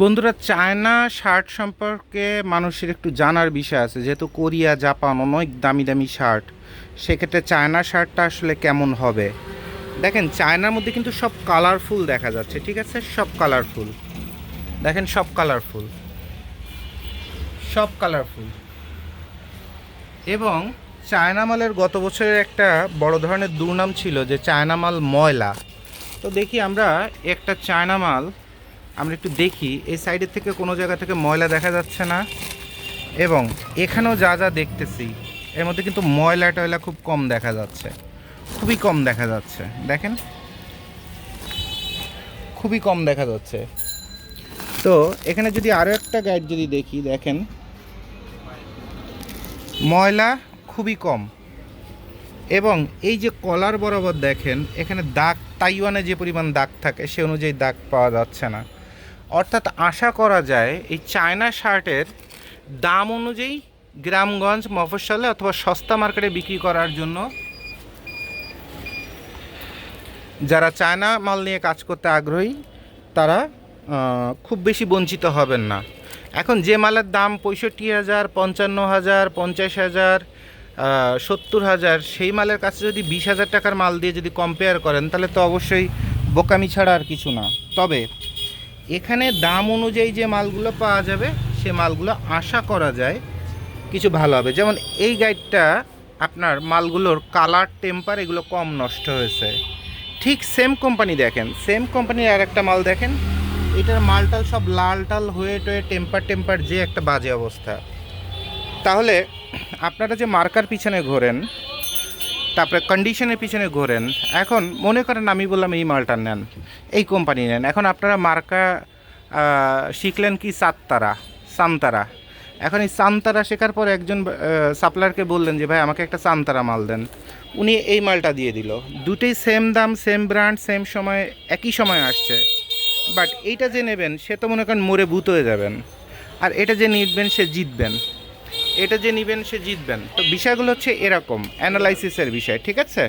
বন্ধুরা, China shirt সম্পর্কে মানুষের একটু জানার বিষয় আছে। যেহেতু কোরিয়া, জাপান অনেক দামি দামি শার্ট, সেক্ষেত্রে চায়না শার্টটা আসলে কেমন হবে? দেখেন, চায়নার মধ্যে কিন্তু সব কালারফুল দেখা যাচ্ছে, ঠিক আছে? সব কালারফুল দেখেন, সব কালারফুল সব কালারফুল এবং চায়না মালের গত বছরের একটা বড় ধরনের দুর্নাম ছিল যে চায়না মাল ময়লা। তো দেখি আমরা একটা চায়না মাল আমরা একটু দেখি, এই সাইডের থেকে কোনো জায়গা থেকে ময়লা দেখা যাচ্ছে না এবং এখানেও যা যা দেখতেছি, এর মধ্যে কিন্তু ময়লা টয়লা খুব কম দেখা যাচ্ছে, খুবই কম দেখা যাচ্ছে, দেখেন। খুবই কম দেখা যাচ্ছে। তো এখানে যদি আরও একটা গাইড যদি দেখি, দেখেন। ময়লা খুবই কম এবং এই যে কলার বরাবর দেখেন, এখানে দাগ, তাইওয়ানে যে পরিমাণ দাগ থাকে, সে অনুযায়ী দাগ পাওয়া যাচ্ছে না। অর্থাৎ আশা করা যায় এই চায়না শার্টের দাম অনুযায়ী গ্রামগঞ্জ মফস্বলে অথবা সস্তা মার্কেটে বিক্রি করার জন্য যারা চায়না মাল নিয়ে কাজ করতে আগ্রহী, তারা খুব বেশি বঞ্চিত হবেন না। এখন যে মালের দাম পঁয়ষট্টি হাজার, পঞ্চান্ন হাজার, পঞ্চাশ হাজার সত্তর হাজার, সেই মালের কাছে যদি বিশ হাজার টাকার মাল দিয়ে যদি কম্পেয়ার করেন, তাহলে তো অবশ্যই বোকামি ছাড়া আর কিছু না। তবে এখানে দাম অনুযায়ী যে মালগুলো পাওয়া যাবে, সে মালগুলো আশা করা যায় কিছু ভালো হবে। যেমন এই গাইডটা আপনার মালগুলোর কালার টেম্পার এগুলো কম নষ্ট হয়েছে। ঠিক সেম কোম্পানি দেখেন সেম কোম্পানির আর একটা মাল দেখেন। এটার মালটাল সব লাল টাল হয়ে টয়ে টেম্পার টেম্পার যে একটা বাজে অবস্থা। তাহলে আপনারা যে মার্কার পিছনে ঘোরেন তারপরে কন্ডিশনের পিছনে ঘোরেন। এখন মনে করেন আমি বললাম, এই মালটা নেন, এই কোম্পানি নেন। এখন আপনারা মার্কা শিখলেন কি? সাততারা সামতারা এখন এই সামতারা শেখার পর একজন সাপ্লায়ারকে বললেন যে, ভাই, আমাকে একটা সামতারা মাল দেন। উনি এই মালটা দিয়ে দিল। দুটোই সেম দাম সেম ব্র্যান্ড সেম সময়, একই সময় আসছে। বাট এইটা যে নেবেন, সে তো মনে করেন মরে ভূত হয়ে যাবেন। আর এটা যে নিবেন, সে জিতবেন। এটা যে নিবেন সে জিতবেন। তো বিষয়গুলো হচ্ছে এরকম অ্যানালাইসিসের বিষয় ঠিক আছে?